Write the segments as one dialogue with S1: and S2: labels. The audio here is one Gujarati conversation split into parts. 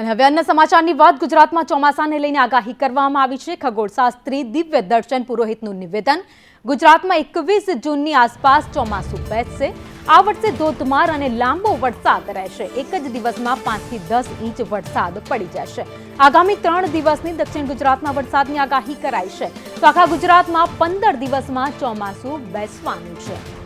S1: અને હવે અન્ય સમાચારની વાત, ગુજરાતમાં ચોમાસાને લઈને આગાહી કરવામાં આવી છે. ખગોળશાસ્ત્રી દિવ્ય દર્શન પુરોહિતનું નિવેદન. ગુજરાતમાં એકવીસ જૂનની આસપાસ ચોમાસું બેસશે. આ વર્ષે ધોધમાર અને લાંબો વરસાદ રહેશે. એક જ દિવસમાં પાંચથી દસ ઇંચ વરસાદ પડી જશે. આગામી ત્રણ દિવસની દક્ષિણ ગુજરાતમાં વરસાદની આગાહી કરાઈ છે. તો આખા ગુજરાતમાં પંદર દિવસમાં ચોમાસું બેસવાનું છે.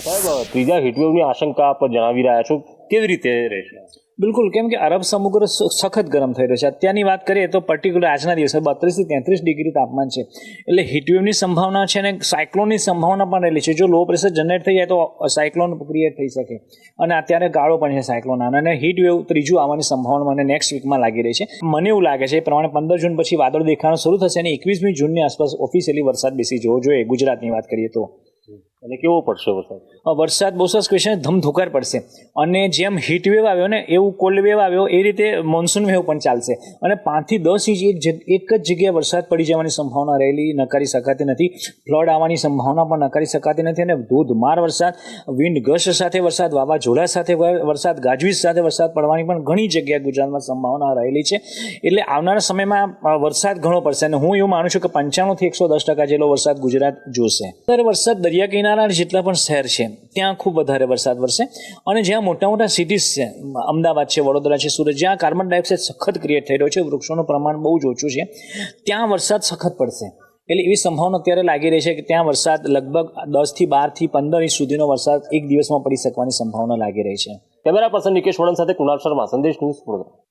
S2: સાહેબ, ત્રીજા હીટવેવની આશંકા આપ જણાવી રહ્યા છો, કેવી રીતે રહેશે?
S3: બિલકુલ, કેમ કે અરબ સમુદ્ર સખત ગરમ થઈ રહ્યો છે. અત્યારની વાત કરીએ તો પર્ટિક્યુલર આજના દિવસે બત્રીસથી તેત્રીસ ડિગ્રી તાપમાન છે. એટલે હીટવેવની સંભાવના છે અને સાયક્લોનની સંભાવના પણ રહેલી છે. જો લો પ્રેશર જનરેટ થઈ જાય તો સાયક્લોન ક્રિએટ થઈ શકે. અને અત્યારે ગાળો પણ છે સાયક્લોન અને હીટ વેવ ત્રીજું આવવાની સંભાવના મને નેક્સ્ટ વીકમાં લાગી રહી છે. મને એવું લાગે છે, એ પ્રમાણે પંદર જૂન પછી વાદળ દેખાવાનું શરૂ થશે અને એકવીસમી જૂનની આસપાસ ઓફિશિયલી વરસાદ બેસી જવો જોઈએ ગુજરાતની વાત કરીએ તો.
S2: અને કેવો પડશે વરસાદ?
S3: વરસાદ બહુ સરસ ક્વેશ્ચન ધમધોકાર પડશે. અને જેમ હીટ વેવ આવ્યો ને, એવું કોલ્ડ વેવ આવ્યો, એ રીતે મોન્સૂન વેવ પણ ચાલશે. અને પાંચથી દસ ઇંચ એક જ જગ્યાએ વરસાદ પડી જવાની સંભાવના રહેલી, નકારી શકાતી નથી. ફ્લડ આવવાની સંભાવના પણ નકારી શકાતી નથી અને ધોધમાર વરસાદ વિન્ડ ગશ સાથે વરસાદ, વાવાઝોડા સાથે વરસાદ, ગાજવીજ સાથે વરસાદ પડવાની પણ ઘણી જગ્યાએ ગુજરાતમાં સંભાવના રહેલી છે. એટલે આવનારા સમયમાં વરસાદ ઘણો પડશે. અને હું એવું માનું છું કે પંચાણુંથી એકસો દસ ટકા જેટલો વરસાદ ગુજરાત જોશે. અત્યારે વરસાદ દરિયા કિનારા જેટલા પણ શહેર છે, ત્યાં ખૂબ વધારે વરસાદ વરસે અને જ્યાં મોટા મોટા સિટીઝ છે, અમદાવાદ છે, વડોદરા છે, સુરત જ્યાં કાર્બન ડાયોક્સાઇડ સખત ક્રિએટ થઈ રહ્યો છે, વૃક્ષોનું પ્રમાણ બહુ જ ઓછું છે, ત્યાં વરસાદ સખત પડશે. એટલે એવી સંભાવના અત્યારે લાગી રહી છે કે ત્યાં વરસાદ લગભગ દસથી બારથી પંદર ઇંચ સુધીનો વરસાદ એક દિવસમાં પડી શકવાની સંભાવના લાગી રહી છે.
S2: કેમેરા પર્સન નિકેશ વડન સાથે કુણાલ શર્મા, સંદેશ ન્યૂઝ વડોદરા.